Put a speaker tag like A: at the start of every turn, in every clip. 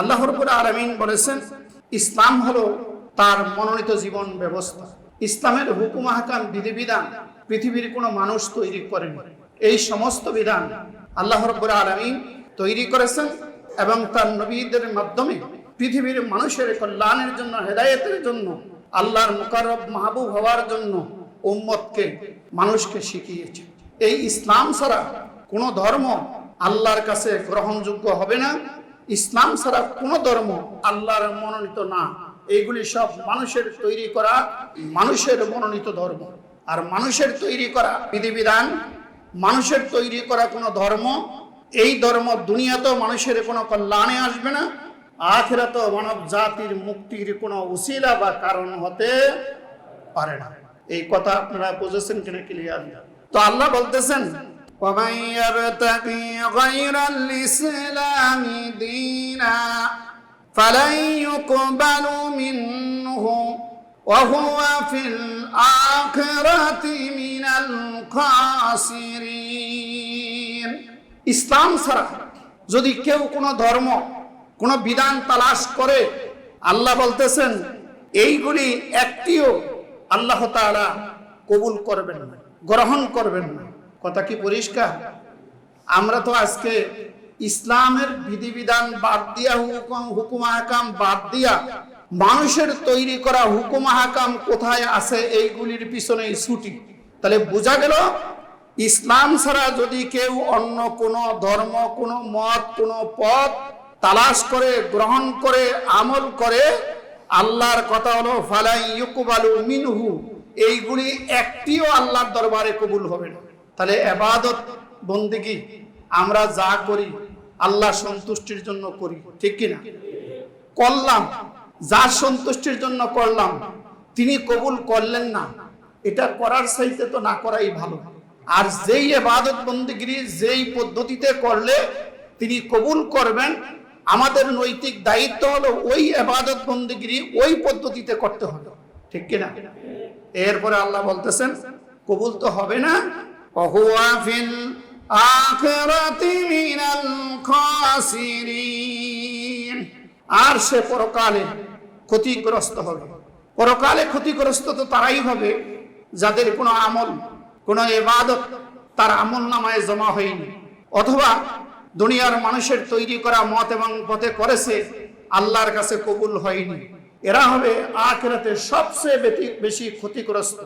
A: আল্লাহ রব্বুল আলামিন বলেছেন, ইসলাম হলো তার মনোনীত জীবন ব্যবস্থা। ইসলামের হুকুম হাকাম বিধিবিধান পৃথিবীর কোনো মানুষ তৈরি করেনি। এই সমস্ত বিধান আল্লাহ রব্বুল আলামিন তৈরি করেছেন এবং তার নবীদের মাধ্যমে পৃথিবীর মানুষের কল্যাণের জন্য, হেদায়েতের জন্য, আল্লাহর মুকাররব মাহবুব হওয়ার জন্য উম্মতকে, মানুষকে শিখিয়েছে। এই ইসলাম ছাড়া কোনো ধর্ম আল্লাহর কাছে গ্রহণযোগ্য হবে না। ইসলাম ছাড়া কোনো ধর্ম আল্লাহর মনোনীত না। এইগুলি সব মানুষের তৈরি করা মানুষের মনোনীত ধর্ম। আর মানুষের তৈরি করা বিধিবিধান, মানুষের তৈরি করা কোনো ধর্ম, এই ধর্ম দুনিয়াতেও মানুষের কোনো কল্যাণে আসবে না। আখেরাত মানব জাতির মুক্তির কোনো উসিলা বা কারণ হতে পারে না। এই কথা আপনারা বুঝেছেন কিনা ক্লিয়ার তো আল্লাহ বলতেছেন ومن يبتغي غير الإسلام دينا فلن يقبل منه وهو في الآخرة من الخاسرين ইসলাম ছাড়া যদি কেউ কোনো ধর্ম কোনো বিধান তালাশ করে আল্লাহ বলতেছেন এইগুলি একটিও আল্লাহ তাআলা কবুল করবেন না গ্রহণ করবেন না কথা কি পরিষ্কার? আমরা তো আজকে ইসলামের বিধিবিধান বাদ দিয়া হুকুম হুকুম হাকাম বাদ দিয়া মানুষের তৈরি করা হুকুম হাকাম কোথায় আছে এইগুলির পিছনে ছুটি। তাহলে বোঝা গেল, ইসলাম ছাড়া যদি কেউ অন্য কোনো ধর্ম, কোনো মত, কোনো পথ তালাশ করে, গ্রহণ করে, আমল করে, আল্লাহর কথা হলো ফালাই ইউকুবালু মিনহু, এইগুলি একটিও আল্লাহর দরবারে কবুল হবে না। তাহলে এবাদত বন্দিগি আমরা যা করি, আল্লাহ সন্তুষ্টির জন্য করি, ঠিক কিনা করলাম, যার সন্তুষ্টির জন্য করলাম, তিনি কবুল করলেন না, এটা করার চাইতে তো না করাই ভালো। আর যেই এবাদত বন্দিগিরি, যেই পদ্ধতিতে করলে তিনি কবুল করবেন, আমাদের নৈতিক দায়িত্ব হলো ওই এবাদত বন্দিগিরি, ওই পদ্ধতিতে করতে হবে, ঠিক কিনা এরপরে আল্লাহ বলতেছেন, কবুল তো হবে না وهو في الآخرة من الخاسرين আর সে পরকালে ক্ষতিগ্রস্ত হবে পরকালে ক্ষতিগ্রস্ত তো তারাই হবে যাদের কোনো আমল কোনো ইবাদত তার আমল নামায় জমা হয়নি অথবা দুনিয়ার মানুষের তৈরি করা মত এবং পথে করেছে আল্লাহর কাছে কবুল হয়নি এরা হবে আখেরাতে সবচেয়ে বেতি- বেশি ক্ষতিগ্রস্ত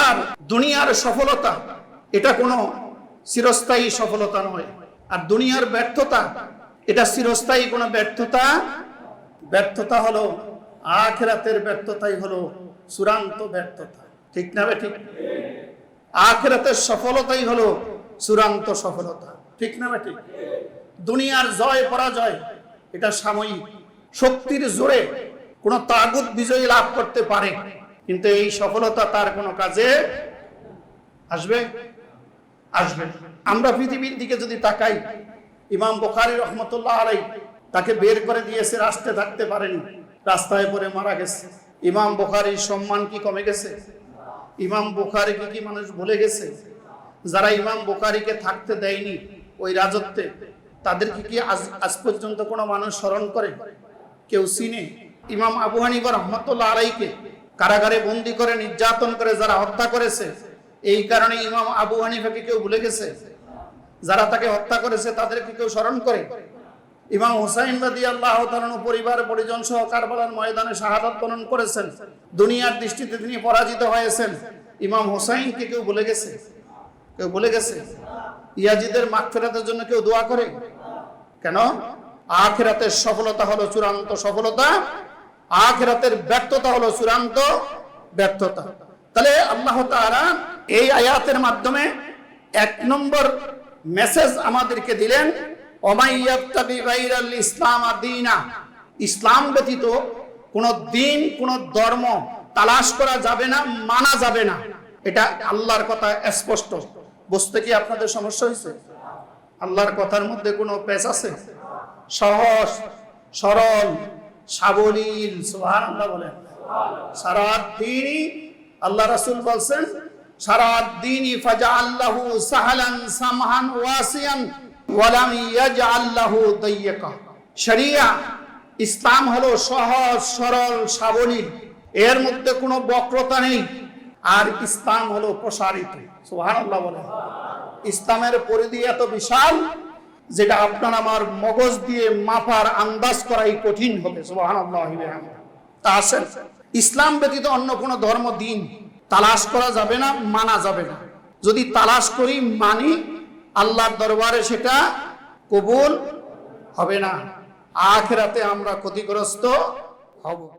A: আর দুনিয়ার সফলতা এটা কোনো চিরস্থায়ী সফলতা নয়। আর দুনিয়ার ব্যর্থতা, এটা চিরস্থায়ী কোনো ব্যর্থতা ব্যর্থতা হলো আখেরাতের ব্যর্থতাই হলো চূড়ান্ত ব্যর্থতা। ঠিক না ঠিক? আখেরাতের সফলতাই হলো চূড়ান্ত সফলতা। ঠিক না ঠিক? দুনিয়ার জয়, পরাজয়, এটা সাময়িক। শক্তির জোরে কোনো তাগুত বিজয়ী লাভ করতে পারে। কিন্তু এই সফলতা তার কোনো কাজে আসবে? আসবে। আমরা পৃথিবীর দিকে যদি তাকাই, ইমাম বুখারী রহমতুল্লাহ আলাই তাকে বের করে দিয়েছে রাস্তায় থাকতে পারেনি। রাস্তায় পরে মারা গেছে। ইমাম বুখারীর সম্মান কি কমে গেছে? ইমাম বুখারীকে কি মানুষ ভুলে গেছে? যারা ইমাম বুখারীকে থাকতে দেয়নি ওই রাজত্বে, তাদেরকে কি আজ আজ পর্যন্ত কোনো মানুষ স্মরণ করে? কেউ চিনে? ইমাম আবু হানিফা রহমতুল্লাহ আলাইকে কারাগারে বন্দি করে নির্যাতন করে যারা হত্যা করেছে এই কারণে ইমাম আবু হানিফাকে কেউ ভুলে গেছে? যারা তাকে হত্যা করেছে, তাদেরকে কেউ স্মরণ করে? ইমাম হুসাইন রাদি আল্লাহ পরিবার, পরিজন সহ কারবালার ময়দানে শাহাদাত বরণ করেছেন। দুনিয়ার দৃষ্টিতে তিনি পরাজিত হয়েছেন। ইমাম হুসাইনকে কেউ ভুলে গেছে? কেউ ভুলে গেছে? ইয়াজিদের মাগফিরাতের জন্য কেউ দোয়া করে? কেন? আখেরাতের সফলতা হলো চূড়ান্ত সফলতা। আখেরাতের ব্যর্থতা হলো চূড়ান্ত ব্যর্থতা। তাহলে আল্লাহ তাআলা এই আয়াতের মাধ্যমে এক নম্বর মেসেজ আমাদেরকে দিলেন ইসলাম ইসলাম ব্যতীত কোন দিন, কোন ধর্ম তালাশ করা যাবে না, মানা যাবে না। এটা আল্লাহর কথা স্পষ্ট। বুঝতে কি আপনাদের সমস্যা হয়েছে আল্লাহর কথার মধ্যে কোনো পেশ আছে? সহজ, সরল, সাবলীল, সুবহানাল্লাহ বলেন। সারা দিনই আল্লাহ রাসূল বলছেন সারা দিনই ফাজআল্লাহু সাহলান শরিয়া, ইসলাম হলো সহজ, সরল, সাবলীল, এর মধ্যে কোনো বক্রতা নেই, আর ইসলাম হলো প্রসারিত। সুবহানাল্লাহ বলে ইসলামের পরিধি এত বিশাল, যেটা আপনার আমার মগজ দিয়ে মাপার আন্দাজ করাই কঠিন হবে। সুবহানাল্লাহ তা আসেন ইসলাম ব্যতীত অন্য কোনো ধর্ম, দিন তালাশ করা যাবে না, মানা যাবে না। যদি তালাশ করি, মানি, আল্লাহর দরবারে সেটা কবুল হবে না। আখেরাতে আমরা ক্ষতিগ্রস্ত হব।